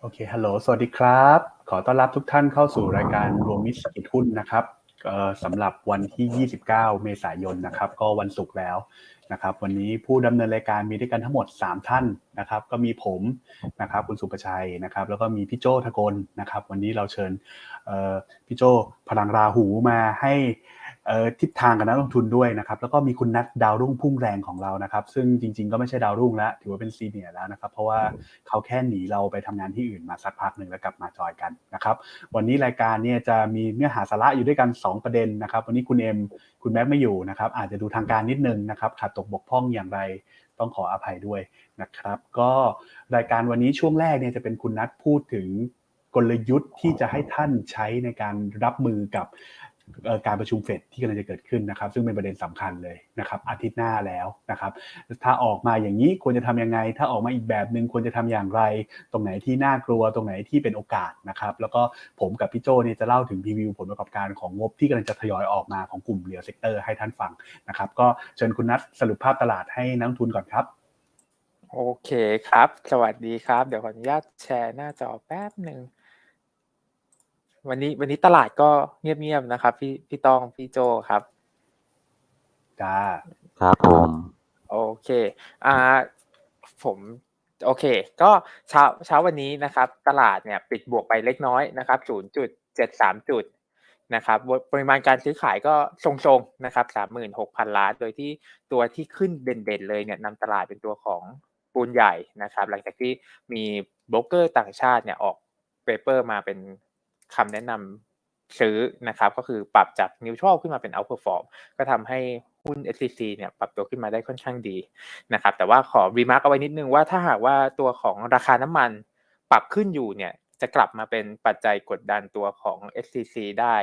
โอเค ฮัลโหล สวัสดีครับ ขอต้อนรับทุกท่านเข้าสู่รายการรวมมิตรสกิจหุ้นนะครับเอ่อสำหรับวันที่ 29 เมษายนนะครับ ก็วันศุกร์แล้วนะครับ วันนี้ผู้ดำเนินรายการมีด้วยกันทั้งหมด 3 ท่านนะครับ ก็มีผมนะครับ คุณสุประชัยนะครับ แล้วก็มีพี่โจทกลนะครับ วันนี้เราเชิญเอ่อพี่โจพลังราหูมาให้ ทิศทางกับนักลงทุนด้วยนะครับแล้วก็มีคุณนัทดาวรุ่งพุ่งแรงของเรานะครับ ซึ่งจริง ๆ ก็ไม่ใช่ดาวรุ่งแล้วถือว่าเป็นซีเนียร์แล้วนะครับ เพราะว่าเขาแค่หนีเราไปทำงานที่อื่นมาสักพักหนึ่งแล้วกลับมาจอยกันนะครับ วันนี้รายการเนี่ยจะมีเนื้อหาสาระอยู่ด้วยกัน 2 ประเด็นนะครับ วันนี้คุณเอ็มคุณแม็กไม่อยู่นะครับ อาจจะดูทางการนิดนึงนะครับขาดตกบกพร่องอย่างไรต้องขออภัยด้วยนะครับ ก็รายการวันนี้ช่วงแรกเนี่ยจะเป็นคุณนัทพูดถึงกลยุทธ์ที่จะให้ท่านใช้ในการรับมือกับ การประชุมเฟดที่กำลังจะเกิดขึ้นนะครับ ซึ่งเป็นประเด็นสำคัญเลยนะครับอาทิตย์หน้าแล้วนะครับ ถ้าออกมาอย่างนี้ควรจะทำยังไง ถ้าออกมาอีกแบบหนึ่งควรจะทำอย่างไร ตรงไหนที่น่ากลัวตรงไหนที่เป็นโอกาสนะครับ แล้วก็ผมกับพี่โจเนี่ยจะเล่าถึงพรีวิวผลประกอบการของงบที่กำลังจะทยอยออกมาของกลุ่มเรียลเซกเตอร์ให้ท่านฟังนะครับ ก็เชิญคุณนัทสรุปภาพตลาดให้นักทุนก่อนครับโอเคครับ สวัสดีครับ เดี๋ยวขออนุญาตแชร์หน้าจอแป๊บหนึ่ง วันนี้วันนี้ตลาดก็เงียบๆนะครับ พี่พี่ตองพี่โจครับจ้าครับผมโอเคอ่าผมโอเค ก็เช้าเช้าวันนี้นะครับ ตลาดเนี่ยปิดบวกไปเล็กน้อยนะครับ0.73จุดนะครับปริมาณการซื้อขายก็ทรงๆนะครับ36,000ล้าน โดยที่ตัวที่ขึ้นเด่นๆเลยเนี่ยนำตลาดเป็นตัวของปูนใหญ่นะครับ หลังจากที่มีโบรกเกอร์ต่างชาติเนี่ยออกเปเปอร์มาเป็น คำแนะนำซื้อนะครับก็คือปรับจากนิวทรัลขึ้นมาเป็น outperform ก็ทำให้หุ้น SCC เนี่ยปรับตัวขึ้นมาได้ค่อนข้างดีนะครับแต่ว่าขอรีมาร์กเอาไว้นิดนึงว่าถ้าหากว่าตัวของราคาน้ำมันปรับขึ้นอยู่เนี่ยจะกลับมาเป็นปัจจัยกดดันตัวของ SCC ได้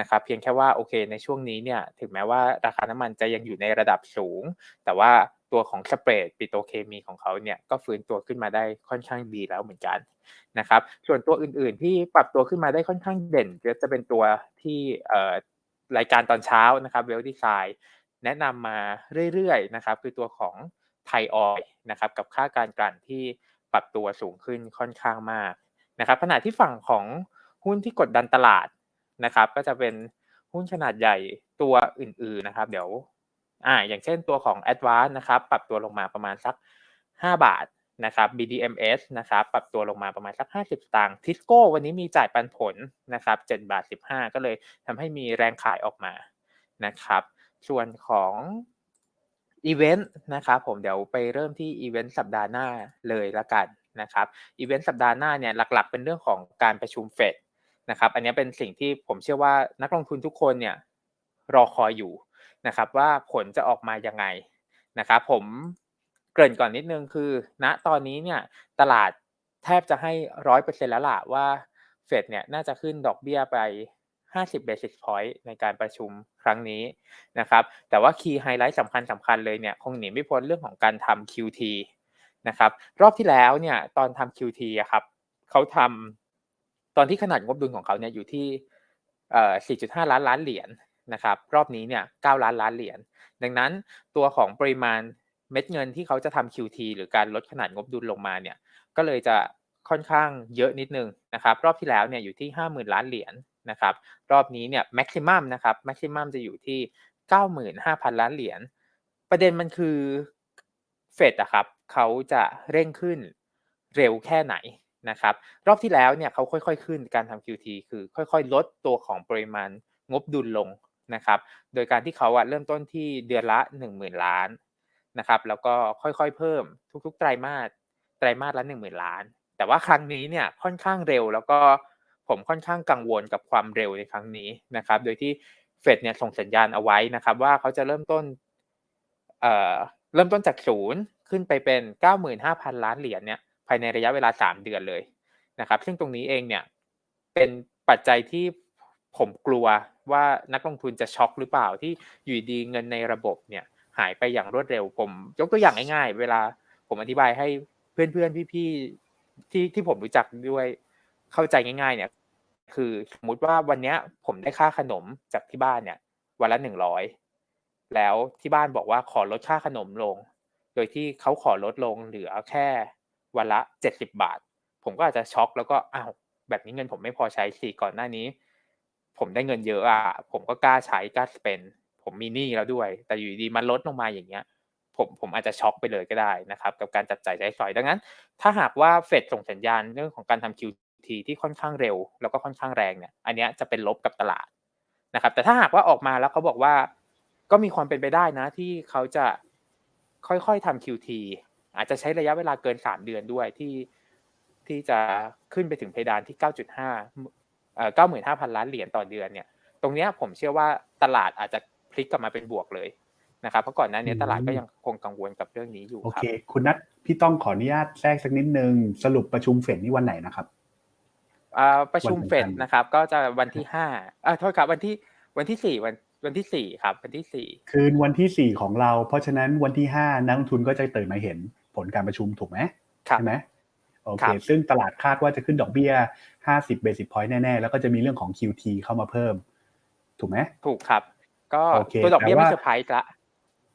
นะครับเพียงแค่ว่าโอเคในช่วงนี้เนี่ยถึงแม้ว่าราคาน้ำมันจะยังอยู่ในระดับสูง แต่ว่า ตัวของสเปรดปิโตเคมีของเขาเนี่ยก็ฟื้นตัวขึ้นมาได้ค่อนข้างดีแล้วเหมือนกันนะครับ ส่วนตัวอื่นๆที่ปรับตัวขึ้นมาได้ค่อนข้างเด่นก็จะเป็นตัวที่รายการตอนเช้านะครับเวลดีไซน์แนะนำมาเรื่อยๆนะครับคือตัวของไทยออยนะครับกับค่าการกลั่นที่ปรับตัวสูงขึ้นค่อนข้างมากนะครับขณะที่ฝั่งของหุ้นที่กดดันตลาดนะครับ ก็จะเป็นหุ้นขนาดใหญ่ตัวอื่น ๆนะครับ เดี๋ยว อ่าอย่างเช่นตัวของ a d v a n c e นะครับปรับตัวลงมาประมาณสัก 5 บาทนะครับ BDMs นะครับปรับตัวลงมาประมาณสัก 50 สตางค์ทิสโก้วันนี้มีจ่ายปันผลนะครับ7บาท 15 ก็เลยทำให้มีแรงขายออกมานะครับ ส่วนของอีเวนต์นะครับผมเดี๋ยวไปเริ่มที่อีเวนต์สัปดาห์หน้าเลยละกันนะครับอีเวนต์สัปดาห์หน้าเนี่ยหลักๆ เป็นเรื่องของการประชุมเฟดนะครับอันนี้เป็นสิ่งที่ผมเชื่อว่านักลงทุนทุกคนเนี่ยรอคอยอยู่ นะครับว่าผลจะออกมายังไงนะครับผมเกริ่นก่อนนิดนึงคือณตอนนี้เนี่ยตลาดแทบจะให้ร้อยเปอร์เซ็นแล้วล่ะว่าเฟดเนี่ยน่าจะขึ้นดอกเบี้ยไป 50 basis point ในการประชุมครั้งนี้นะครับแต่ว่าคีย์ไฮไลท์สำคัญสำคัญเลยเนี่ยคงหนีไม่พ้นเรื่องของการทำ QT นะครับรอบที่แล้วเนี่ยตอนทำ QT อะครับเขาทำตอนที่ขนาดงบดุลของเขาเนี่ยอยู่ที่เอ่อ4.5 ล้านล้านเหรียญ นะครับรอบนี้เนี่ย9ล้านล้านเหรียญดังนั้นตัวของปริมาณเม็ดเงินที่เขาจะทำ QT หรือการลดขนาดงบดุลลงมาเนี่ยก็เลยจะค่อนข้างเยอะนิดนึงนะครับรอบที่แล้วเนี่ยอยู่ที่ 50,000 ล้านเหรียญนะครับรอบนี้เนี่ยแม็กซิมัมนะครับแม็กซิมัมจะอยู่ที่ 95,000 ล้านเหรียญประเด็นมันคือเฟดอะครับเขาจะเร่งขึ้นเร็วแค่ไหนนะครับรอบที่แล้วเนี่ยเขาค่อยๆ ขึ้นการทำ QT คือค่อยๆ ลดตัวของปริมาณงบดุลลง นะครับ โดยการที่เขาอะเริ่มต้นที่เดือนละ 10,000 ล้านนะครับ แล้วก็ค่อยๆเพิ่มทุกๆ ไตรมาส ไตรมาสละ 10,000 ล้าน แต่ว่าครั้งนี้เนี่ยค่อนข้างเร็ว แล้วก็ผมค่อนข้างกังวลกับความเร็วในครั้งนี้นะครับ โดยที่เฟดเนี่ยส่งสัญญาณเอาไว้นะครับว่าเขาจะเริ่มต้นเอ่อเริ่มต้นจากศูนย์ขึ้นไปเป็น 95,000 ล้านเหรียญเนี่ยภายในระยะเวลา 3 เดือนเลยนะครับ ซึ่งตรงนี้เองเนี่ยเป็นปัจจัยที่ ผมกลัวว่านักลงทุนจะช็อกหรือเปล่าที่อยู่ดีเงินในระบบเนี่ยหายไปอย่างรวดเร็ว ผม ยกตัวอย่างง่ายๆ เวลาผมอธิบายให้เพื่อนๆพี่ๆที่ที่ผมรู้จักด้วยเข้าใจง่าย ๆ เนี่ย คือสมมติว่าวันนี้ผมได้ค่าขนมจากที่บ้านเนี่ย วันละหนึ่งร้อยแล้วที่บ้านบอกว่าขอลดค่าขนมลง โดยที่เขาขอลดลงเหลือแค่วันละเจ็ดสิบบาทผผมก็อาจจะช็อกแล้วก็อ้าวแบบนี้เงินผมไม่พอใช้สิก่อนหน้านี้ ผมได้เงินเยอะอะผมก็กล้าใช้กล้าสเปนผมมีหนี้แล้วด้วย แต่อยู่ดีมันลดลงมาอย่างเงี้ย ผมผมอาจจะช็อกไปเลยก็ได้นะครับ กับการจับจ่ายใช้สอยดังนั้น ถ้าหากว่าเฟดส่งสัญญาณเรื่องของการทำ QT ที่ค่อนข้างเร็ว แล้วก็ค่อนข้างแรงเนี่ย อันเนี้ยจะเป็นลบกับตลาดนะครับ แต่ถ้าหากว่าออกมาแล้วเขาบอกว่า ก็มีความเป็นไปได้นะ ที่เขาจะค่อยๆทำ QT อาจจะใช้ระยะเวลาเกินสามเดือนด้วยที่ที่จะขึ้นไปถึงเพดานที่ 9.5 เอ่อ95,000ล้านเหรียญต่อเดือนเนี่ยตรงเนี้ยผมเชื่อว่าตลาดอาจจะพลิกกลับมาเป็นบวกเลยนะครับเพราะก่อนหน้านี้ตลาดก็ยังคงกังวลกับเรื่องนี้อยู่โอครัเคบคุณนัทพี่ต้องขออนุญาตแทรกสักนิดนึงสรุปประชุมเฟดนี่วันไหนนะครับอ่าประชุมวันสำคัญเฟดนะครับ ก็จะวันที่ห้าอ่าโทษครับวันที่วันที่สี่วันวันที่สี่ครับ วันที่สี่คืนวันที่สี่ของเรา เพราะฉะนั้นวันที่ห้านักลงทุนก็จะตื่นมาเห็นผลการประชุมถูกไหมครับใช่ไหม โอครัเคบซึ่งตลาดคาดว่าจะขึ้นดอกเบี้ย 50 basis point แน่ ๆ แล้วก็จะมีเรื่องของ QT เข้ามาเพิ่ม ถูกไหม ถูกครับ ก็โอเคตัวดอกเบี้ยแต่ไม่ว่าเซอร์ไพรส์ละ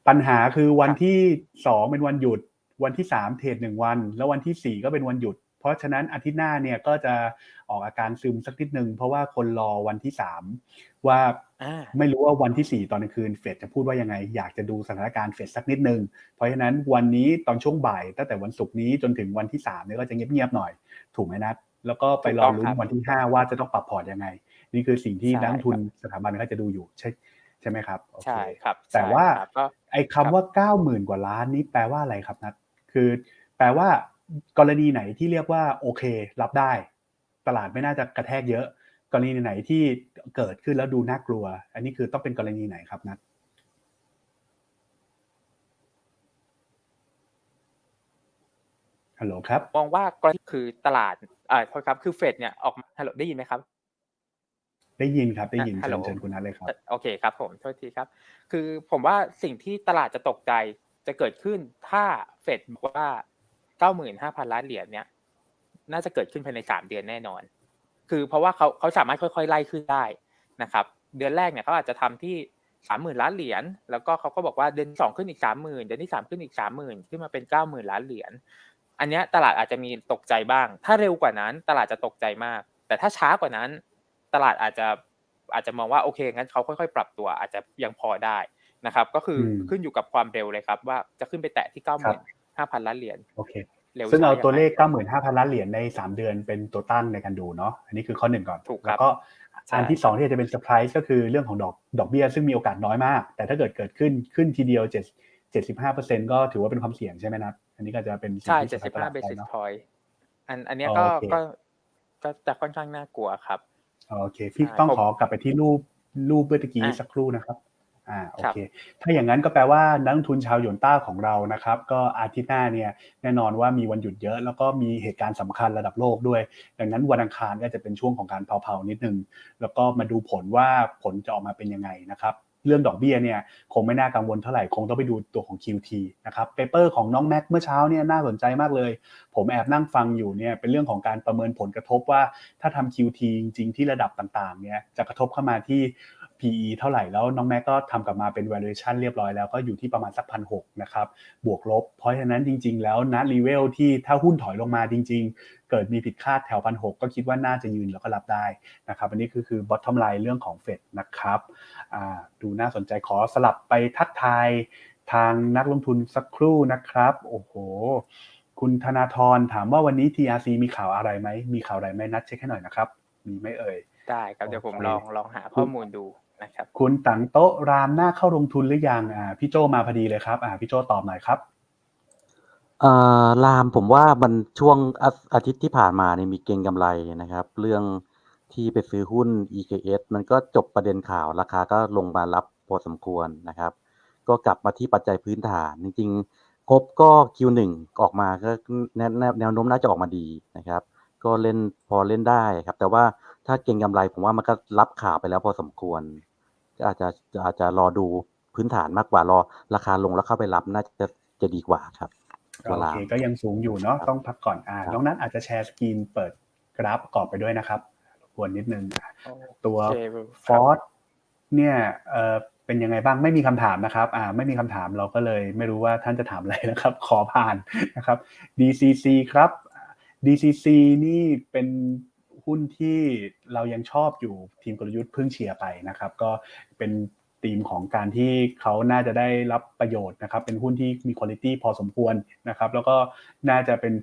ปัญหาคือวันครับที่ 2 เป็นวันหยุด วันที่ 3 เทรดหนึ่งวัน แล้ววันที่ 4 ก็เป็นวันหยุด เพราะฉะนั้นอาทิตย์หน้าเนี่ยก็จะออกอาการซึมสักนิดนึง เพราะว่าคนรอวันที่3ว่าอ่าไม่รู้ว่าวันที่ 4 ตอนกลางคืนเฟดจะพูดว่ายังไง อยากจะดูสถานการณ์เฟดสักนิดนึง เพราะฉะนั้นวันนี้ตอนช่วงบ่ายตั้งแต่วันศุกร์นี้จนถึงวันที่3เนี่ยก็จะเงียบๆหน่อย ถูกไหมนัดแล้วก็ไปรอลุ้นวันที่ 5 ว่าจะต้องปรับพอร์ตยังไง นี่คือสิ่งที่นักลงทุนสถาบันก็จะดูอยู่ใช่ใช่ไหมครับโอเคใช่ครับ แต่ใช่ว่าครับก็ไอ้คำว่า 90,000 กว่าล้านนี้แปลว่าอะไรครับนัดคือ แปลว่า กรณีไหนที่เรียกว่าโอเค รับได้ ตลาดไม่น่าจะกระแทกเยอะ กรณีไหนที่เกิดขึ้นแล้วดูน่ากลัว อันนี้คือต้องเป็นกรณีไหนครับนัดฮัลโหลครับมองว่ากรณีคือตลาดอ่าโทษครับคือเฟดเนี่ยออกมาฮัลโหลได้ยินไหมครับได้ยินครับได้ยินฮัลเชิโหลญเชิญคุณนัทเลยครับโอเคครับผมโทษทีครับ คือผมว่าสิ่งที่ตลาดจะตกใจจะเกิดขึ้นถ้าเฟดบอกว่า เก้าหมื่นห้าพันล้านเหรียญเนี่ย น่าจะเกิดขึ้นภายในสามเดือนแน่นอน คือเพราะว่าเขาเขาสามารถค่อยๆไล่ขึ้นได้นะครับ เดือนแรกเนี่ยเขาอาจจะทำที่สามหมื่นล้านเหรียญ แล้วก็เขาก็บอกว่าเดือนที่สองขึ้นอีกสามหมื่นเดือนที่สามขึ้นอีกสามหมื่นขึ้นมาเป็นเก้าหมื่นล้านเหรียญ อันเนี้ยตลาดอาจจะมีตกใจบ้าง ถ้าเร็วกว่านั้น ตลาดจะตกใจมาก แต่ถ้าช้ากว่านั้น ตลาดอาจจะอาจจะมองว่าโอเคงั้นเขาค่อยๆ ปรับตัวอาจจะยังพอได้นะครับ ก็คืออมขึ้นอยู่กับความเร็วเลยครับ ว่าจะขึ้นไปแตะที่เก้าหครัมื่บน ห้าพันล้านเหรียญโอเคเร็วซึ่งเอาช้ตัวเลขยังไง95,000ล้านเหรียญใน3เดือนเป็นตัวตั้งในการดูเนาะอันนี้คือข้อหนึ่งก่อนถูกครับแล้วก็ใช่อันที่2ที่อาจจะเป็นเซอร์ไพรส์ก็คือเรื่องของดอกดอกเบี้ยซึ่งมีโอกาสน้อยมาก แต่ถ้าเกิดเกิดขึ้นขึ้นทีเดียว7 75%ก็ถือว่าเป็นความเสี่ยงใช่ไหมนัทอันนี้ก็จะเป็นสิ่งใช่ที่เจ็ดสิบตห้าลาดเบได้สิสเนาะพอยต์อันอันเนี้ยอ๋อก็โอเคก็ก็จะค่อนข้างน่ากลัวครับโอเค พี่ใช่ต้องผมขอกลับไปที่รูปรูปเมื่อตะกี้อะสักครู่นะครับ อ่าโอครับเค ถ้าอย่างนั้นก็แปลว่านักลงทุนชาวหยวนต้าของเรานะครับ ก็อาทิตย์หน้าเนี่ยแน่นอนว่ามีวันหยุดเยอะ แล้วก็มีเหตุการณ์สำคัญระดับโลกด้วย ดังนั้นวันอังคารก็จะเป็นช่วงของการเผาๆนิดนึง แล้วก็มาดูผลว่าผลจะออกมาเป็นยังไงนะครับเรื่องดอกเบี้ยเนี่ยคงไม่น่ากังวลเท่าไหร่คงต้องไปดูตัวของ QT นะครับเปเปอร์ของน้องแม็กเมื่อเช้าเนี่ยน่าสนใจมากเลย ผมแอบนั่งฟังอยู่เนี่ยเป็นเรื่องของการประเมินผลกระทบว่าถ้าทำ QT จริง ๆ ที่ระดับต่างๆเนี่ยจะกระทบเข้ามาที่ PE เท่าไหร่แล้วน้องแม็กก็ทำกลับมาเป็น valuation เรียบร้อยแล้วก็อยู่ที่ประมาณสักพันหนะครับบวกลบ เพราะฉะนั้นจริง ๆ แล้วณรีเวลที่ถ้าหุ้นถอยลงมาจริง ๆ เกิดมีผิดคาดแถวพันหก็คิดว่าน่าจะยืนแล้วก็รับได้นะครับอันนี้คือคือ bottom line เรื่องของเฟดนะครับอ่าดูน่าสนใจขอสลับไปทักทายทางนักลงทุนสักครู่นะครับโอ้โหคุณธนาธรถามว่าวันนี้ TRC มีข่าวอะไรไหม มีข่าวอะไรไหมนัดเช็คให้หน่อยนะครับ มีไหมเอ่ย ได้ครับ เดี๋ยวผมโอเคลองลองหาข้อมูลดู นะครับคุณตังโต๊ะรามหน้าเข้าลงทุนหรือยังอ่าพี่โจมาพอดีเลยครับอ่าพี่โจตอบหน่อยครับเอ่อลามผมว่ามันช่วงอาอาทิตย์ที่ผ่านมาเนี่ยมีเก็งกำไรนะครับ เรื่องที่ไปซื้อหุ้น EKS มันก็จบประเด็นข่าวราคาก็ลงมารับพอสมควรนะครับ ก็กลับมาที่ปัจจัยพื้นฐาน จริงๆงบก็ Q1 ออกมาก็แนวแนวแนวโน้มน่าจะออกมาดีนะครับ ก็เล่นพอเล่นได้ครับ แต่ว่าถ้าเก็งกำไรผมว่ามันก็รับข่าวไปแล้วพอสมควรก็ อาจจะอาจจะรอดูพื้นฐานมากกว่ารอราคาลงแล้วเข้าไปรับน่าจะจะดีกว่าครับโอเคก็ยังสูงอยู่เนาะต้องพักก่อนอ่าครับน้องนัทอาจจะแชร์สกรีนเปิดกราฟประกอบไปด้วยนะครับรบกวนนิดนึงอะตัวโอเคฟอสเนี่ยเออเป็นยังไงบ้างไม่มีคำถามนะครับอ่าไม่มีคำถามเราก็เลยไม่รู้ว่าท่านจะถามอะไรนะครับ ขอผ่านนะครับ DCC ครับ DCC นี่เป็น หุ้นที่เรายังชอบอยู่ทีมกลยุทธ์เพิ่งเชียร์ไปนะครับ ก็เป็นธีมของการที่เขาน่าจะได้รับประโยชน์นะครับ เป็นหุ้นที่มีคุณภาพพอสมควรนะครับ แล้วก็น่าจะเป็น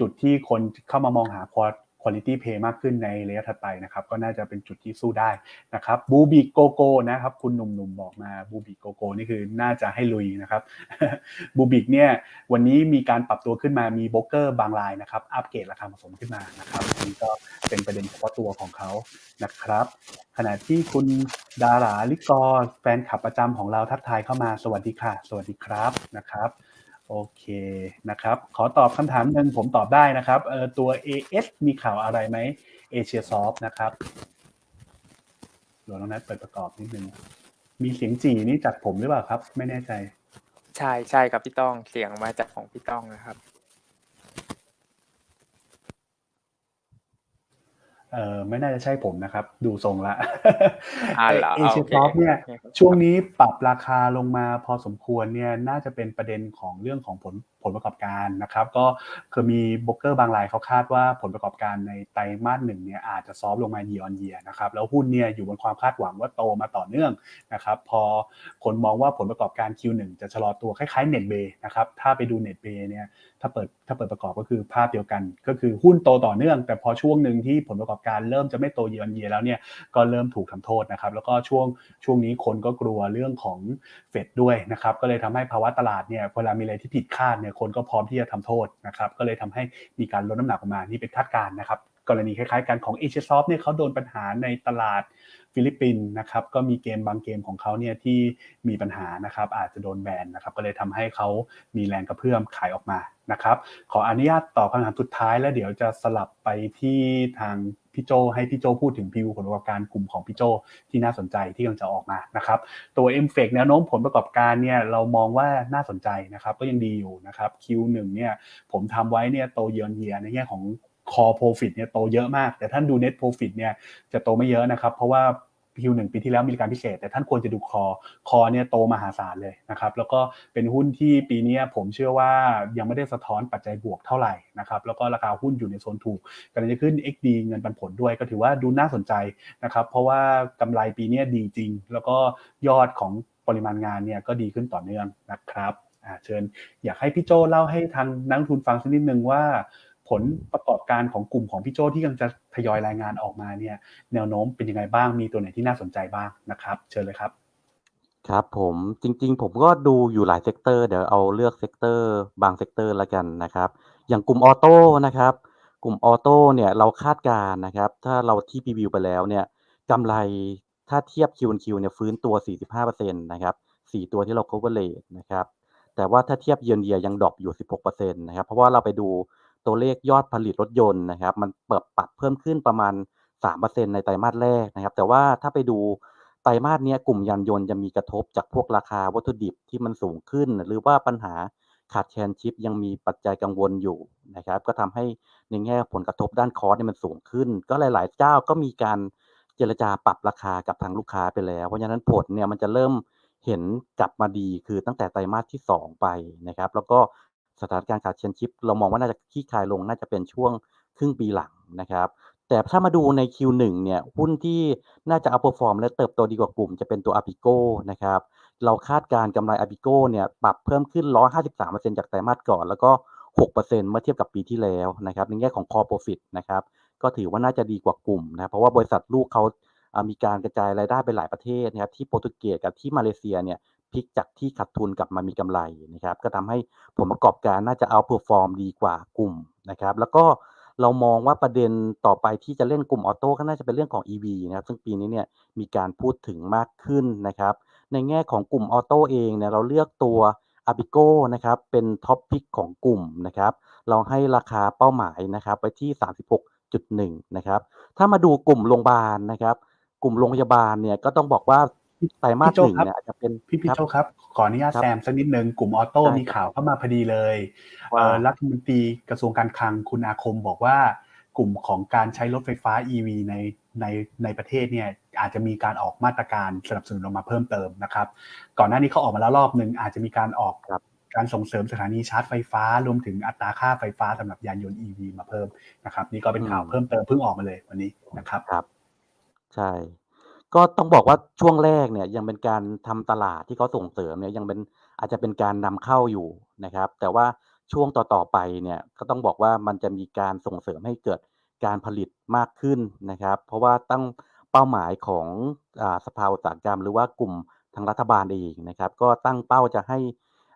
จุดที่คนเข้ามามองหาควอ quality pay มากขึ้นในระยะถัดไปนะครับ ก็น่าจะเป็นจุดที่สู้ได้นะครับบูบิโกโกนะครับ คุณหนุ่มๆบอกมาบูบิโกโกนี่คือน่าจะให้ลุยนะครับบูบิกเนี่ยวันนี้มีการปรับตัวขึ้นมามีโบรกเกอร์บางรายนะครับ อัปเกรดราคาผสมขึ้นมานะครับนนี้ก็เป็นประเด็นเฉพาะตัวของเขานะครับ ขณะที่คุณดาราลิกรแฟนคลับประจำของเราทักทายเข้ามาสวัสดีค่ะ สวัสดีครับนะครับ โอเคนะครับ ขอตอบคำถามหนึ่งผมตอบได้นะครับเออตัว AS มีข่าวอะไรไหมเอเชียซอฟนะครับเดี๋ยวน้องนัทเปิดประกอบนิดนึง มีเสียงจีนี่จากผมหรือเปล่าครับ ไม่แน่ใจ ใช่ใช่ครับพี่ต้องเสียงมาจากของพี่ต้องนะครับ เออไม่น่าจะใช่ผมนะครับ ดูทรงละอ่าเหรอเอเชียโอเคซอฟเนี่ยโอเคครับช่วงนี้ปรับราคาลงมาพอสมควรเนี่ยน่าจะเป็นประเด็นของเรื่องของผล ผลประกอบการนะครับก็คือมีโบรกเกอร์บางรายเขาคาดว่าผลประกอบการในไตรมาสหนึ่งเนี่ยอาจจะซอฟลงมา year on year นะครับแล้วหุ้นเนี่ยอยู่บนความคาดหวังว่าโตมาต่อเนื่องนะครับพอคนมองว่าผลประกอบการ Q1 จะชะลอตัวคล้ายๆ Net Bay นะครับถ้าไปดู Net Bay เนี่ยถ้าเปิดถ้าเปิดประกอบก็คือภาพเดียวกัน ก็คือหุ้นโตต่อเนื่อง แต่พอช่วงหนึ่งที่ผลประกอบการเริ่มจะไม่โต year on year แล้วเนี่ยก็เริ่มถูกทำโทษนะครับแล้วก็ช่วงช่วงนี้คนก็กลัวเรื่องของเฟดด้วยนะครับก็เลยทำให้ภาวะตลาดเนี่ยเวลามีอะไรที่ผิดคาดเนี่ยคนก็พร้อมที่จะทำโทษนะครับ ก็เลยทำให้มีการลดน้ำหนักออกมานี่เป็นคาดการณ์นะครับ กรณีคล้ายๆกันของเอเชียซอฟเนี่ยเขาโดนปัญหาในตลาด ฟิลิปปินส์นะครับก็มีเกมบางเกมของเขาเนี่ยที่มีปัญหานะครับอาจจะโดนแบนนะครับก็เลยทำให้เขามีแรงกระเพื่อมขายออกมานะครับขออนุญาตตอบคำถามสุดท้ายแล้วเดี๋ยวจะสลับไปที่ทางพี่โจให้พี่โจพูดถึงพิวผลประกอบการกลุ่มของพี่โจที่น่าสนใจที่กำลังจะออกมานะครับตัว m f e c แนวโน้มผลประกอบการเนี่ยเรามองว่าน่าสนใจนะครับก็ยังดีอยู่นะครับ Q1 เนี่ยผมทำไว้เนี่ยโตเยือนเยียในแง่ของ core profit เนี่ยโตเยอะมาก แต่ท่านดู net profit เนี่ยจะโตไม่เยอะนะครับ เพราะว่า Q1 ปีที่แล้วมีการพิเศษ แต่ท่านควรจะดูคอ คอเนี่ยโตมหาศาลเลยนะครับ แล้วก็เป็นหุ้นที่ปีนี้ผมเชื่อว่ายังไม่ได้สะท้อนปัจจัยบวกเท่าไหร่นะครับ แล้วก็ราคาหุ้นอยู่ในโซนถูกกำลังจะขึ้น XD เงินปันผลด้วย ก็ถือว่าดูน่าสนใจนะครับ เพราะว่ากำไรปีนี้ดีจริง แล้วก็ยอดของปริมาณงานเนี่ยก็ดีขึ้นต่อเนื่องนะครับอ่าเชิญอยากให้พี่โจเล่าให้ทางนักทุนฟังสักนิดนึงว่า ผลประกอบการของกลุ่มของพี่โจที่กำลังจะทยอยรายงานออกมาเนี่ยแนวโน้มเป็นยังไงบ้างมีตัวไหนที่น่าสนใจบ้างนะครับ เชิญเลยครับ ครับผมจริงๆ ผมก็ดูอยู่หลายเซกเตอร์เดี๋ยวเอาเลือกเซกเตอร์ บางเซกเตอร์ละกันนะครับ อย่างกลุ่มออโต้นะครับ กลุ่มออโต้เนี่ยเราคาดการนะครับ ถ้าเราที่พรีวิวไปแล้วเนี่ยกำไรถ้าเทียบ Q1Q เนี่ยฟื้นตัว 45%นะครับสี่ตัวที่เรา coverage นะครับแต่ว่าถ้าเทียบเยือนเยียยังดรอปอยู่ 16%นะครับ เพราะว่าเราไปดู ตัวเลขยอดผลิตรถยนต์นะครับ มันเปิดปรับเพิ่มขึ้นประมาณ 3%ในไตรมาสแรกนะครับ แต่ว่าถ้าไปดูไตรมาสเนี้ยกลุ่มยานยนต์จะมีกระทบจากพวกราคาวัตถุดิบที่มันสูงขึ้น หรือว่าปัญหาขาดแคลนชิปยังมีปัจจัยกังวลอยู่นะครับ ก็ทำให้ในแง่ผลกระทบด้านคอสเนี่ยมันสูงขึ้น ก็หลาย ๆ เจ้าก็มีการเจรจาปรับราคากับทางลูกค้าไปแล้ว เพราะฉะนั้นผลเนี่ยมันจะเริ่มเห็นกลับมาดีคือตั้งแต่ไตรมาสที่ 2 ไปนะครับ แล้วก็ สถานการณ์ขาดแคลนชิป เรามองว่าน่าจะคลี่คลายลงน่าจะเป็นช่วงครึ่งปีหลังนะครับแต่ถ้ามาดูใน Q1 เนี่ยหุ้นที่น่าจะ outperform และเติบโตดีกว่ากลุ่มจะเป็นตัว Apico นะครับเราคาดการกำไร Apico เนี่ยปรับเพิ่มขึ้น 153%จากไตรมาสก่อน แล้วก็ 6%เมื่อเทียบกับปีที่แล้วนะครับในแง่ของ core profit นะครับก็ถือว่าน่าจะดีกว่ากลุ่มนะเพราะว่าบริษัทลูกเขาอ่ามีการกระจายรายได้ไปหลายประเทศนะครับที่โปรตุเกสกับที่มาเลเซียเนี่ย พลิกจากที่ขาดทุนกลับมามีกำไรนะครับ ก็ทำให้ผลประกอบการน่าจะ outperform ดีกว่ากลุ่มนะครับ แล้วก็เรามองว่าประเด็นต่อไปที่จะเล่นกลุ่มออโต้ก็น่าจะเป็นเรื่องของ EV นะครับ ซึ่งปีนี้เนี่ยมีการพูดถึงมากขึ้นนะครับ ในแง่ของกลุ่มออโต้เองเนี่ยเราเลือกตัว a b i g o นะครับเป็นท็อปพิกของกลุ่มนะครับ เราให้ราคาเป้าหมายนะครับไปที่ 36.1 นะครับ ถ้ามาดูกลุ่มโรงพยาบาลนะครับ กลุ่มโรงพยาบาลเนี่ยก็ต้องบอกว่า ไตรมาสพี่โจ้หนึ่งครับเนี่ยอาจจะเป็นพี่พี่ครับโจครับ ขออนุญาตครับแซมสักนิดนึง กลุ่มออโต้ได้มีข่าวเข้ามาพอดีเลยว่าเอ่อรัฐมนตรีกระทรวงการคลังคุณอาคมบอกว่ากลุ่มของการใช้รถไฟฟ้า EV ในในในประเทศเนี่ยอาจจะมีการออกมาตรการสนับสนุนออกมาเพิ่มเติมนะครับ ก่อนหน้านี้เขาออกมาแล้วรอบหนึ่งอาจจะมีการออกครับการส่งเสริมสถานีชาร์จไฟฟ้ารวมถึงอัตราค่าไฟฟ้าสำหรับยานยนต์ EV มาเพิ่มนะครับ นี่ก็เป็นข่าวอืมเพิ่มเติมเพิ่งออกมาเลยวันนี้นะครับครับ ใช่ ก็ต้องบอกว่าช่วงแรกเนี่ยยังเป็นการทำตลาดที่เขาส่งเสริมเนี่ยยังเป็นอาจจะเป็นการนำเข้าอยู่นะครับ แต่ว่าช่วงต่อๆไปเนี่ยก็ต้องบอกว่ามันจะมีการส่งเสริมให้เกิดการผลิตมากขึ้นนะครับ เพราะว่าตั้งเป้าหมายของอาสภาอุตสาหกรรม หรือว่ากลุ่มทางรัฐบาลเองนะครับ ก็ตั้งเป้าจะให้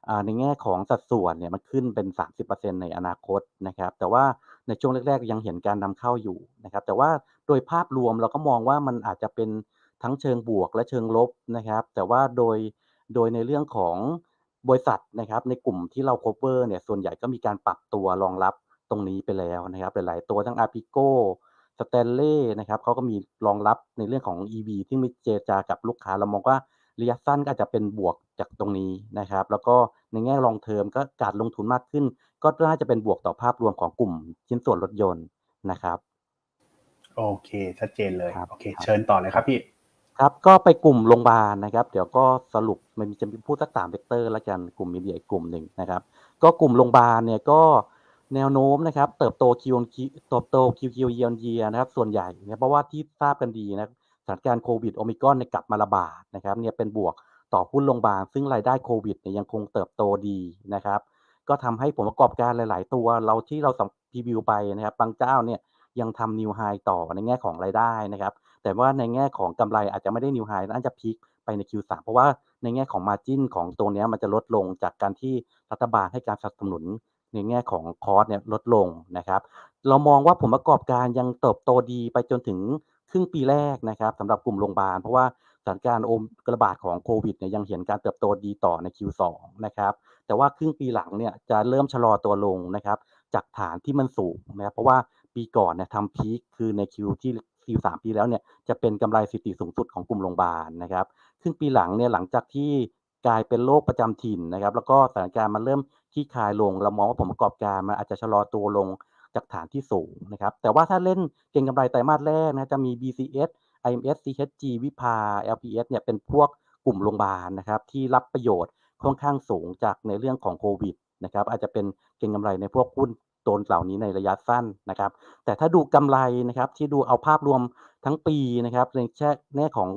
อ่าในแง่ของสัดส่วนเนี่ยมันขึ้นเป็น 30%ในอนาคตนะครับ แต่ว่าในช่วงแรก ๆ ยังเห็นการนำเข้าอยู่นะครับ แต่ว่าโดยภาพรวมเราก็มองว่ามันอาจจะเป็น ทั้งเชิงบวกและเชิงลบนะครับ แต่ว่าโดยโดยในเรื่องของบริษัทนะครับในกลุ่มที่เรา cover เนี่ยส่วนใหญ่ก็มีการปรับตัวรองรับตรงนี้ไปแล้วนะครับหลายๆตัวทั้ง Apico สแตนเล่นะครับเขาก็มีรองรับในเรื่องของ EV ที่มีเจรจากับลูกค้าเรามองว่าระยะสั้นก็อาจจะเป็นบวกจากตรงนี้นะครับ แล้วก็ในแง่ลองเทอมก็การลงทุนมากขึ้น ก็น่าจะเป็นบวกต่อภาพรวมของกลุ่มชิ้นส่วนรถยนต์นะครับ โอเค ชัดเจนเลยครับโอเคครับเชิญต่อเลยครับพี่ ครับก็ไปกลุ่มโรงพยาบาลนะครับ เดี๋ยวก็สรุปมันจะมีพูดสักสามเวกเตอร์ละกันกลุ่มมีเดียอีกกลุ่มหนึ่งนะครับ ก็กลุ่มโรงพยาบาลเนี่ยก็แนวโน้มนะครับ เติบโตคิวเติบโตคิวคิวเยียนเยียนะครับ ส่วนใหญ่เนี่ยเพราะว่าที่ทราบกันดีนะสถานการณ์โควิดโอมิคอนเนี่ยกลับมาระบาดนะครับเนี่ยเป็นบวกต่อหุ้นโรงพยาบาลซึ่งรายได้โควิดเนี่ยยังคงเติบโตดีนะครับ ก็ทำให้ผลประกอบการหลาย ๆ ตัวเราที่เราสัมพรีวิวไปนะครับบางเจ้าเนี่ยยังทำนิวไฮต่อในแง่ของรายได้นะครับ แต่ว่าในแง่ของกำไรอาจจะไม่ได้นิวไฮน่าจะพีคไปใน Q3 เพราะว่าในแง่ของมาจินของตัวนี้มันจะลดลงจากการที่รัฐบาลให้การสนับสนุนในแง่ของคอสเนี่ยลดลงนะครับ เรามองว่าผลประกอบการยังเติบโตดีไปจนถึงครึ่งปีแรกนะครับสำหรับกลุ่มโรงพยาบาล เพราะว่าสถานการณ์โอมกระบาดของโควิดเนี่ยยังเห็นการเติบโตดีต่อใน Q2 นะครับแต่ว่าครึ่งปีหลังเนี่ยจะเริ่มชะลอตัวลงนะครับจากฐานที่มันสูงนะครับเพราะว่าปีก่อนเนี่ยทำพีคคือใน Q ที่ Q3 ปีแล้วเนี่ยจะเป็นกำไรสถิติสูงสุดของกลุ่มโรงพยาบาลนะครับครึ่งปีหลังเนี่ยหลังจากที่กลายเป็นโรคประจำถิ่นนะครับ แล้วก็สถานการณ์มันเริ่มคลี่คลายลง เรามองว่าผลประกอบการมันอาจจะชะลอตัวลงจากฐานที่สูงนะครับ แต่ว่าถ้าเล่นเก็งกำไรไตรมาสแรกนะจะมี BCS IMS CHG วิภา LPS เนี่ยเป็นพวกกลุ่มโรงพยาบาลนะครับที่รับประโยชน์ค่อนข้างสูงจากในเรื่องของโควิดนะครับอาจจะเป็นเก็งกำไรในพวกหุ้น ตัวเหล่านี้ในระยะสั้นนะครับ แต่ถ้าดูกำไรนะครับที่ดูเอาภาพรวมทั้งปีนะครับในแค่แง่ของ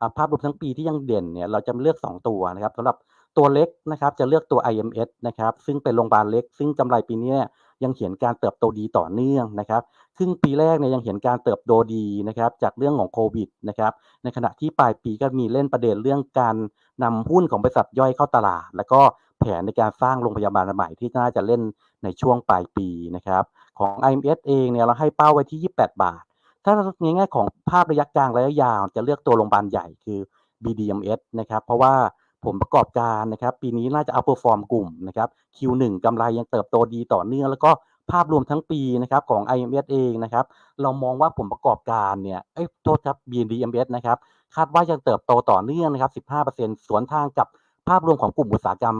อภาพรวมทั้งปีที่ยังเด่นเนี่ยเราจะเลือก 2 ตัวนะครับสำหรับตัวเล็กนะครับจะเลือกตัว IMS นะครับซึ่งเป็นโรงพยาบาลเล็ก ซึ่งกำไรปีนี้ยยังเห็นการเติบโตดีต่อเนื่องนะครับครึ่งปีแรกเนี่ยยังเห็นการเติบโตดีนะครับจากเรื่องของโควิดนะครับ ในขณะที่ปลายปีก็มีเล่นประเด็นเรื่องการนำหุ้นของบริษัทย่อยเข้าตลาด แล้วก็แผนในการสร้างโรงพยาบาลใหม่ที่น่าจะเล่น ในช่วงปลายปีนะครับของ IMS เองเนี่ยเราให้เป้าไว้ที่ 28 บาท ถ้าในแง่ของภาพระยะกลางระยะยาวจะเลือกตัวโรงพยาบาลใหญ่คือ BDMS นะครับเพราะว่าผลประกอบการนะครับปีนี้น่าจะเอาเปอร์ฟอร์มกลุ่มนะครับ Q1 กำไรยังเติบโตดีต่อเนื่อง แล้วก็ภาพรวมทั้งปีนะครับของ IMS เองนะครับเรามองว่าผลประกอบการเนี่ยเอ้ยโทษครับ BDMS นะครับคาดว่ายังเติบโตต่อเนื่องนะครับ 15%สวนทางกับภาพรวมของกลุ่มอุตสาหกรรม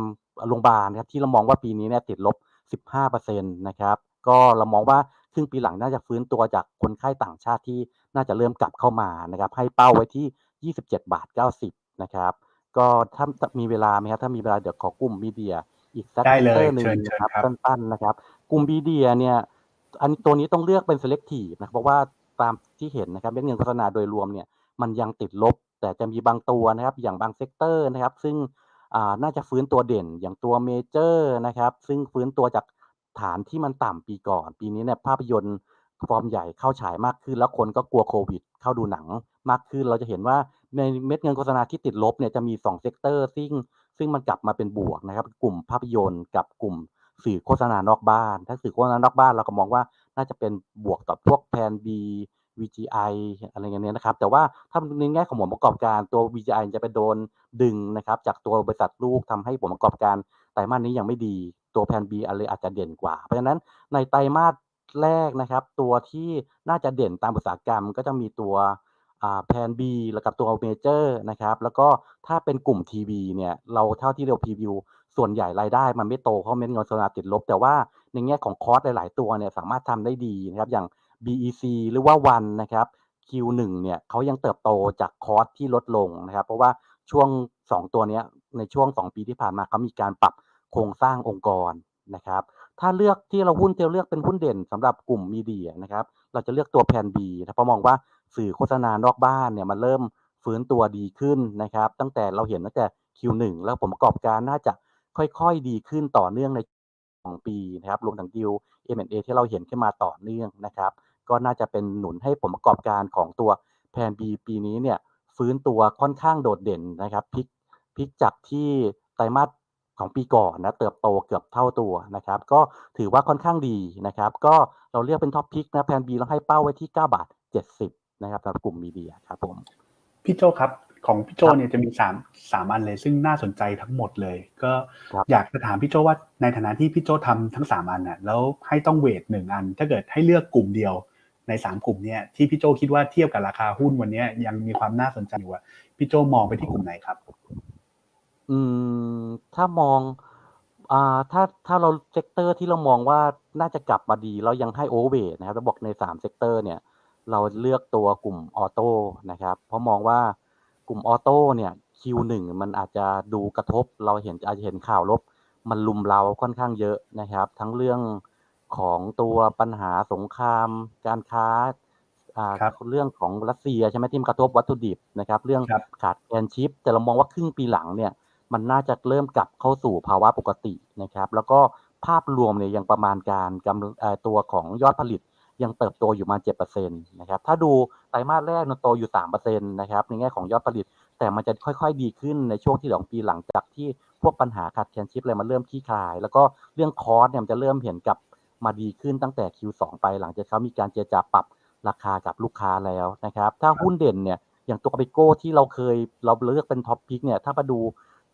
โรงพยาบาลนะครับที่เรามองว่าปีนี้เนี่ยติดลบ 15%นะครับก็เรามองว่าครึ่งปีหลังน่าจะฟื้นตัวจากคนไข้ต่างชาติที่น่าจะเริ่มกลับเข้ามานะครับให้เป้าไว้ที่ 27 บาท 90 นะครับ ก็ถ้ามีเวลาไหมครับถ้ามีเวลาเดี๋ยวขอกลุ่มมีเดีย อีกสักได้เลยเตอร์หนึ่งเชิญเชิญนะครับครับสั้นๆนะครับ กลุ่มมีเดียเนี่ยอันตัวนี้ต้องเลือกเป็น selective นะครับเพราะว่าตามที่เห็นนะครับเม็ดเงินโฆษณาโดยรวมเนี่ยมันยังติดลบ แต่จะมีบางตัวนะครับอย่างบางเซกเตอร์นะครับ ซึ่งอ่า น่าจะฟื้นตัวเด่นอย่างตัวเมเจอร์นะครับ ซึ่งฟื้นตัวจากฐานที่มันต่ำปีก่อน ปีนี้เนี่ยภาพยนตร์ฟอร์มใหญ่เข้าฉายมากขึ้น แล้วคนก็กลัวโควิด เข้าดูหนังมากขึ้น เราจะเห็นว่าในเม็ดเงินโฆษณาที่ติดลบเนี่ยจะมี2เซกเตอร์ซึ่งซึ่งมันกลับมาเป็นบวกนะครับ กลุ่มภาพยนตร์กับกลุ่มสื่อโฆษณานอกบ้าน ถ้าสื่อโฆษณานอกบ้านเราก็มองว่าน่าจะเป็นบวกต่อพวกแพน B VGI อะไรอย่างเงี้ยนะครับ แต่ว่าถ้าในแง่ของผลประกอบการตัว VGI จะไปโดนดึงนะครับ จากตัวบริษัทลูกทำให้ผลประกอบการไตรมาสนี้ยังไม่ดี ตัวแพน B อะไรอาจจะเด่นกว่า เพราะฉะนั้นในไตรมาสแรกนะครับ ตัวที่น่าจะเด่นตามอุตสาหกรรม ก็จะมีตัวแพน B แล้วกับตัวเมเจอร์นะครับ แล้วก็ถ้าเป็นกลุ่มทีวีเนี่ยเราเท่าที่เราพรีวิวส่วนใหญ่รายได้มันไม่โตเพราะเม็ดเงินโฆษณาติดลบ แต่ว่าในแง่ของคอร์สหลาย ๆ ตัวเนี่ยสามารถทำได้ดีนะครับอย่าง BEC หรือว่าวันนะครับ Q1 เนี่ยเขายังเติบโตจากคอสที่ลดลงนะครับ เพราะว่าช่วง 2 ตัวนี้ในช่วง 2 ปีที่ผ่านมาเขามีการปรับโครงสร้างองค์กรนะครับ ถ้าเลือกที่เราหุ้นที่เราเลือกเป็นหุ้นเด่นสำหรับกลุ่มมีเดียนะครับ เราจะเลือกตัวแพน B นะเพราะมองว่าสื่อโฆษณานอกบ้านเนี่ยมันเริ่มฟื้นตัวดีขึ้นนะครับ ตั้งแต่เราเห็นตั้งแต่ Q1 แล้วผมประกอบการน่าจะค่อยๆดีขึ้นต่อเนื่องในของปีนะครับ รวมถึงดิว M&A ที่เราเห็นขึ้นมาต่อเนื่องนะครับ ก็น่าจะเป็นหนุนให้ผลประกอบการของตัวแพน B ปีนี้เนี่ยฟื้นตัวค่อนข้างโดดเด่นนะครับพลิกพลิกจากที่ไตรมาสของปีก่อนนะเติบโตเกือบเท่าตัวนะครับ ก็ถือว่าค่อนข้างดีนะครับ ก็เราเลือกเป็นท็อปพิกนะแพน B เราให้เป้าไว้ที่ 9 บาท 70 นะครับสำหรับกลุ่มมีเดียครับผมพี่โจครับของพี่โจครับเนี่ยจะมีสามสามอันเลย ซึ่งน่าสนใจทั้งหมดเลย ก็ครับอยากจะถามพี่โจว่าในฐานะที่พี่โจทำทั้งสามอันน่ะแล้วให้ต้องเวทหนึ่งอัน ถ้าเกิดให้เลือกกลุ่มเดียว ในสามกลุ่มเนี่ยที่พี่โจคิดว่าเทียบกับราคาหุ้นวันนี้ยังมีความน่าสนใจอยู่อะพี่โจมองไปที่กลุ่มไหนครับ อืม ถ้ามอง อ่า ถ้าถ้าเราเซกเตอร์ที่เรามองว่าน่าจะกลับมาดีเรายังให้โอเวอร์เวทนะครับเราบอกในสามเซกเตอร์เนี่ย เราเลือกตัวกลุ่มออโต้นะครับ เพราะมองว่ากลุ่มออโต้เนี่ย Q1 มันอาจจะดูกระทบ เราเห็นอาจจะเห็นข่าวลบ มันลุมเราค่อนข้างเยอะนะครับ ทั้งเรื่อง ของตัวปัญหาสงครามการค้าอ่าครับเรื่องของรัสเซียใช่ไหมที่มันกระทบวัตถุดิบนะครับ เรื่องครับขาดแคลนชิป แต่เรามองว่าครึ่งปีหลังเนี่ย มันน่าจะเริ่มกลับเข้าสู่ภาวะปกตินะครับ แล้วก็ภาพรวมเนี่ยยังประมาณการกำเอ่อตัวของยอดผลิตยังเติบโตอยู่มาเจ็ดเปอร์เซ็นต์นะครับถ้าดูไตรมาสแรกมันโตอยู่สามเปอร์เซ็นต์นะครับในแง่ของยอดผลิต แต่มันจะค่อยๆ ดีขึ้นในช่วงที่สองปีหลังจากที่พวกปัญหาขาดแคลนชิปอะไรมันเริ่มคลี่คลาย แล้วก็เรื่องคอร์สเนี่ยมันจะเริ่มเห็นกลับ มาดีขึ้นตั้งแต่ Q2 ไปหลังจากเขามีการเจรจาปรับราคากับลูกค้าแล้วนะครับ ถ้าหุ้นเด่นเนี่ยอย่างตัวอ p โก้ที่เราเคยเราเลือกเป็นท็อปพิกเนี่ยถ้ามาดู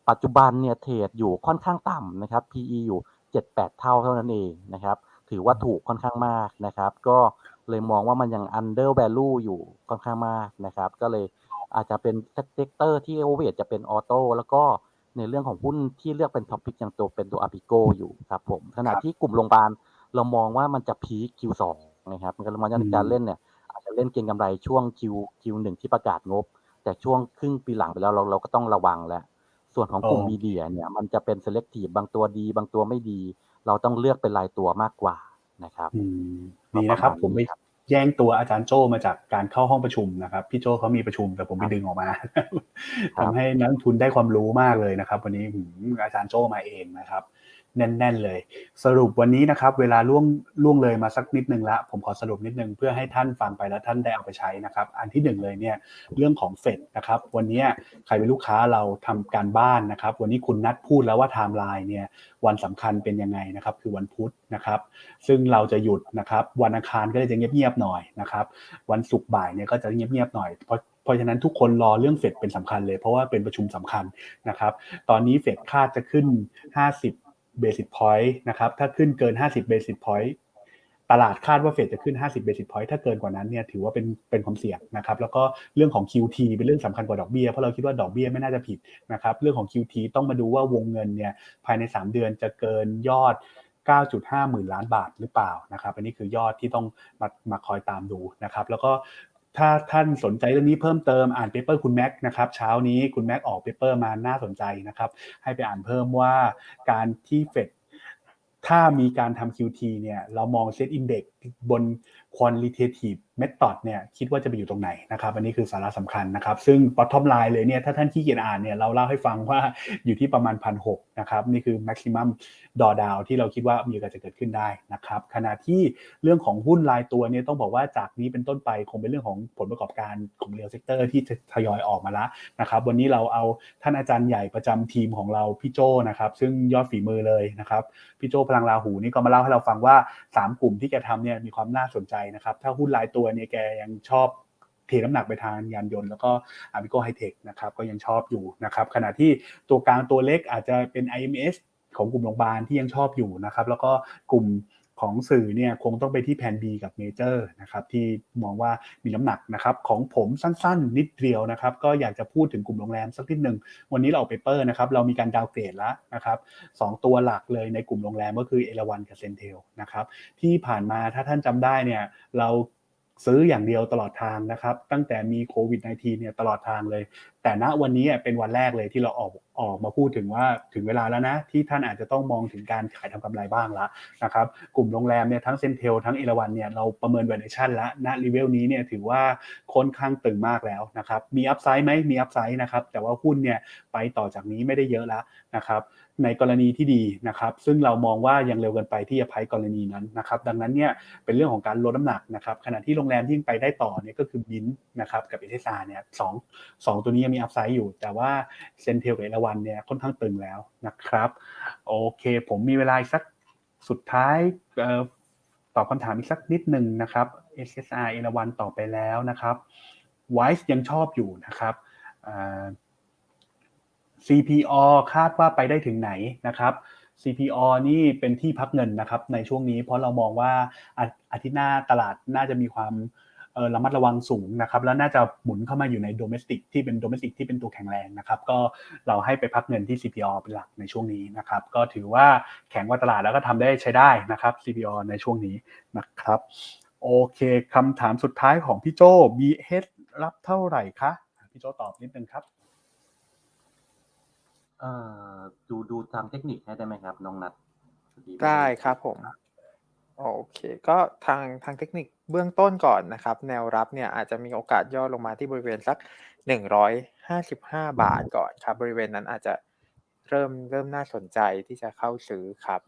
ปัจจุบันเนี่ยเทรดอยู่ค่อนข้างต่ำนะครับ PE อยู่ 7-8 เท่าเท่านั้นเองนะครับถือว่าถูกค่อนข้างมากนะครับ ก็เลยมองว่ามันยัง under value อยู่ค่อนข้างมากนะครับ ก็เลยอาจจะเป็นเซกเตอร์ที่โอเวอร์จะเป็นออโต้แล้วก็ในเรื่องของหุ้นที่เลือกเป็นท็อปพิกอย่างตัวเป็นตัวอาปิโกอยู่ครับผมขณะที่กลุ่มโรงพยาบาล เรามองว่ามันจะพีค Q2 นะครับมันก็เลยมองว่าในการเล่นเนี่ยอาจจะเล่นเก็งกำไรช่วง Q Q1 ที่ประกาศงบ แต่ช่วงครึ่งปีหลังไปแล้วเราเราก็ต้องระวังแล้ว ส่วนของกลุ่มอ๋อมีเดียเนี่ยมันจะเป็น selective บางตัวดี บางตัวไม่ดี เราต้องเลือกเป็นรายตัวมากกว่านะครับอืมดีนะครับ ผมไปแย่งตัวอาจารย์โจมาจากการเข้าห้องประชุมนะครับ พี่โจเขามีประชุมแต่ผมไปดึงออกมาทำให้นักลงทุนได้ความรู้มากเลยนะครับ วันนี้หืมอาจารย์โจมาเองนะครับ แน่น ๆ เลย สรุปวันนี้นะครับ เวลาล่วงล่วงเลยมาสักนิดนึงละผมขอสรุปนิดนึงเพื่อให้ท่านฟังไปแล้วท่านได้เอาไปใช้นะครับ อันที่หนึ่งเลยเนี่ยเรื่องของเฟดนะครับ วันนี้ใครเป็นลูกค้าเราทำการบ้านนะครับ วันนี้คุณนัดพูดแล้วว่าไทม์ไลน์เนี่ยวันสำคัญเป็นยังไงนะครับ คือวันพุธนะครับ ซึ่งเราจะหยุดนะครับ วันอังคารก็จะเงียบๆหน่อยนะครับ วันศุกร์บ่ายเนี่ยก็จะเงียบๆหน่อยเพราะเพราะฉะนั้นทุกคนรอเรื่องเฟดเป็นสำคัญเลย เพราะว่าเป็นประชุมสำคัญนะครับ ตอนนี้เฟดคาดจะขึ้น 50 basis point นะครับ ถ้าขึ้นเกิน 50 basis point ตลาดคาดว่าเฟดจะขึ้น 50 basis point ถ้าเกินกว่านั้นเนี่ยถือว่าเป็นเป็นความเสี่ยงนะครับ แล้วก็เรื่องของ QT เป็นเรื่องสำคัญกว่าดอกเบี้ย เพราะเราคิดว่าดอกเบี้ยไม่น่าจะผิดนะครับ เรื่องของ QT ต้องมาดูว่าวงเงินเนี่ยภายใน 3 เดือนจะเกินยอด 9.5 หมื่นล้านบาทหรือเปล่านะครับ อันนี้คือยอดที่ต้องมามาคอยตามดูนะครับ แล้วก็ ถ้าท่านสนใจเรื่องนี้เพิ่มเติมอ่านเปเปอร์คุณแม็กนะครับเช้านี้คุณแม็กออกเปเปอร์มาน่าสนใจนะครับ ให้ไปอ่านเพิ่มว่าการที่เฟดถ้ามีการทำ QT เนี่ยเรามองเซตอินเด็กบน quantitative method เนี่ยคิดว่าจะไปอยู่ตรงไหนนะครับอันนี้คือสาระสำคัญนะครับซึ่ง bottom line เลยเนี่ยถ้าท่านขี้เกียจอ่านเนี่ยเราเล่าให้ฟังว่าอยู่ที่ประมาณพันหนะครับนี่คือ maximum drawdown ที่เราคิดว่ามีโอกาสจะเกิดขึ้นได้นะครับขณะที่เรื่องของหุ้นรายตัวเนี่ยต้องบอกว่าจากนี้เป็นต้นไปคงเป็นเรื่องของผลประกอบการของ real sector ที่จะทยอยออกมาล้วนะครับวันนี้เราเอาท่านอาจารย์ใหญ่ประจำทีมของเราพี่โจนะครับซึ่งยอดฝีมือเลยนะครับพี่โจพลังราหูนี่ก็มาเล่าให้เราฟังว่า 3 กลุ่มที่แกทำเนี่ยมีความน่าสนใจนะครับถ้าหุ้นรายตัวเนี่ยแกยังชอบเทน้ำหนักไปทางยานยนต์แล้วก็อาร์ิโกไฮเทคนะครับก็ยังชอบอยู่นะครับขณะที่ตัวกลางตัวเล็กอาจจะเป็น IMS ของกลุ่มโรงพยาบาลที่ยังชอบอยู่นะครับแล้วก็กลุ่มของสื่อเนี่ยคงต้องไปที่แพน B กับเมเจอร์นะครับที่มองว่ามีน้ำหนักนะครับของผมสั้นๆ นิดเดียวนะครับก็อยากจะพูดถึงกลุ่มโรงแรมสักนิดหนึ่งวันนี้เราออกเปเปอร์นะครับเรามีการดาวเกรดแล้วนะครับสองตัวหลักเลยในกลุ่มโรงแรมก็คือเอราวันกับเซนเทลนะครับที่ผ่านมาถ้าท่านจำได้เนี่ยเรา ซื้ออย่างเดียวตลอดทางนะครับ ตั้งแต่มีโควิด -19 เนี่ยตลอดทางเลย แต่ณวันนี้เป็นวันแรกเลยที่เราออกออกมาพูดถึงว่าถึงเวลาแล้วนะ ที่ท่านอาจจะต้องมองถึงการขายทำกำไรบ้างละนะครับกลุ่มโรงแรมเนี่ยทั้งเซนเทลทั้งเอราวันเนี่ยเราประเมิน valuation แล้วณรีเวลนี้เนี่ยถือว่าค่อนข้างตึงมากแล้วนะครับมีอัพไซด์ไหมมีอัพไซด์นะครับแต่ว่าหุ้นเนี่ยไปต่อจากนี้ไม่ได้เยอะแล้วนะครับในกรณีที่ดีนะครับ ซึ่งเรามองว่ายังเร็วเกินไปที่จะไพ่กรณีนั้นนะครับ ดังนั้นเนี่ยเป็นเรื่องของการลดน้ำหนักนะครับ ขณะที่โรงแรมที่ยังไปได้ต่อเนี่ยก็คือบินนะครับกับเอเทซาเนี่ยสองสองตัวนี้ยังมีอัพไซด์อยู่ แต่ว่าเซนเทลกับเอราวันเนี่ยค่อนข้างตึงแล้วนะครับ โอเค ผมมีเวลาสักสุดท้ายออตอบคำถามอีกสักนิดหนึ่งนะครับ SSR เอราวันต่อไปแล้วนะครับไวซ์ยังชอบอยู่นะครับ CPO คาดว่าไปได้ถึงไหนนะครับ CPO นี่เป็นที่พักเงินนะครับในช่วงนี้เพราะเรามองว่าอาทิตย์หน้าตลาดน่าจะมีความ ระมัดระวังสูงนะครับแล้วน่าจะหมุนเข้ามาอยู่ในโดเมสติกที่เป็นโดเมสติกที่เป็นตัวแข็งแรงนะครับก็เราให้ไปพักเงินที่ CPO เป็นหลักในช่วงนี้นะครับก็ถือว่าแข็งกว่าตลาดแล้วก็ทำได้ใช้ได้นะครับ CPO ในช่วงนี้นะครับโอเคคำถามสุดท้ายของพี่โจ BH รับเท่าไหร่คะพี่โจตอบนิดนึงครับเอ่อดูดูทางเทคนิคให้ได้ไหมครับ น้องนัดพอม่ได้ครับผม โอเค ก็ทางทางเทคนิคเบื้องต้นก่อนนะครับ แนวรับเนี่ยอาจจะมีโอกาสย่อลงมาที่บริเวณสัก 155 บาทก่อนครับ บริเวณนั้นอาจจะเริ่มเริ่มน่าสนใจที่จะเข้าซื้อครับ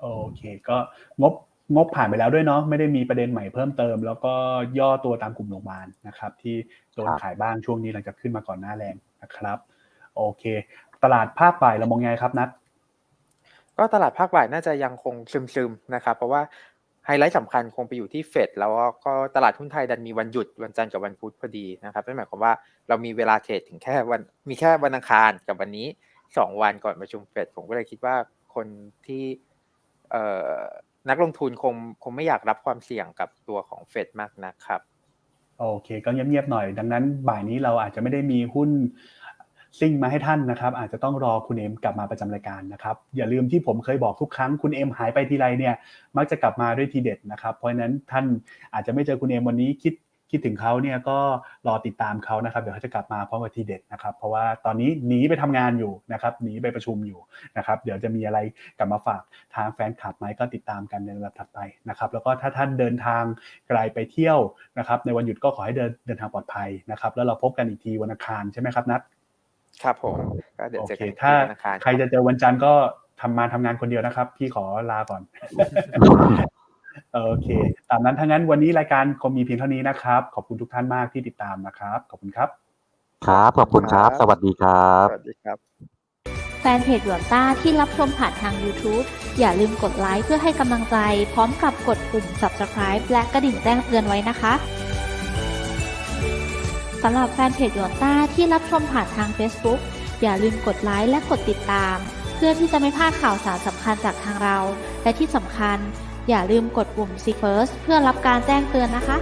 โอเค ก็งบงบผ่านไปแล้วด้วยเนาะไม่ได้มีประเด็นใหม่เพิ่มเติม แล้วก็ย่อตัวตามกลุ่มโรงพยาบาลนะครับ ที่โดนขายบ้างช่วงนี้หลังจากขึ้นมาก่อนหน้าแรงนะครับ โอเค ตลาดภาคบ่ายเรามองยังไงครับนัด ก็ตลาดภาคบ่ายน่าจะยังคงซึมๆนะครับเพราะว่าไฮไลท์สำคัญคงไปอยู่ที่เฟดแล้วก็ตลาดหุ้นไทยดันมีวันหยุดวันจันทร์กับวันพุธพอดีนะครับนั่นหมายความว่าเรามีเวลาเทรดถึงแค่วันมีแค่วันอังคารกับวันนี้สองวันก่อนประชุมเฟดผมก็เลยคิดว่าคนที่เอ่อนักลงทุนคงคงไม่อยากรับความเสี่ยงกับตัวของเฟดมากนะครับโอเค ก็เงียบๆหน่อย ดังนั้นบ่ายนี้เราอาจจะไม่ได้มีหุ้น ซิ่งมาให้ท่านนะครับ อาจจะต้องรอคุณเอ็มกลับมาประจำรายการนะครับ อย่าลืมที่ผมเคยบอกทุกครั้งคุณเอ็มหายไปทีไรเนี่ย มักจะกลับมาด้วยทีเด็ดนะครับ เพราะฉะนั้นท่านอาจจะไม่เจอคุณเอ็มวันนี้คิดคิดถึงเขาเนี่ยก็รอติดตามเขานะครับเดี๋ยวเขาจะกลับมาพร้อมกับทีเด็ดนะครับ เพราะว่าตอนนี้หนีไปทำงานอยู่นะครับหนีไปประชุมอยู่นะครับ เดี๋ยวจะมีอะไรกลับมาฝากทางแฟนคลับไหมก็ติดตามกันในลำดับถัดไปนะครับ แล้วก็ถ้าท่านเดินทางไกลไปเที่ยวนะครับ ในวันหยุดก็ขอให้เดินเดินทางปลอดภัยนะครับ แล้วเราพบกันอีกทีวันอังคารใช่ไหมครับนัด ครับผมก็เดี๋ยวโอเจอเคกันอีกถ้าทีวันอังคารใครจะเจอวันจันทร์ก็ทำมาทำงานคนเดียวนะครับ พี่ขอลาก่อน โอเค ตามนั้นทั้างนั้นวันนี้รายการคงมีเพียงเท่านี้นะครับ ขอบคุณทุกท่านมากที่ติดตามนะครับ ขอบคุณครับ ครับ ขอบคุณครับ สวัสดีครับ สวัสดีครับ แฟนเพจหยวนต้าที่รับชมผ่านทาง YouTube อย่าลืมกดไลค์เพื่อให้กำลังใจ พร้อมกับกดปุ่ม Subscribe และกระดิ่งแจ้งเตือนไว้นะคะ สำหรับแฟนเพจหยวนต้าที่รับชมผ่านทาง Facebook อย่าลืมกดไลค์และกดติดตาม เพื่อที่จะไม่พลาดข่าวสารสำคัญจากทางเรา และที่สำคัญ อย่าลืมกดปุ่ม See First เพื่อรับการแจ้งเตือนนะคะ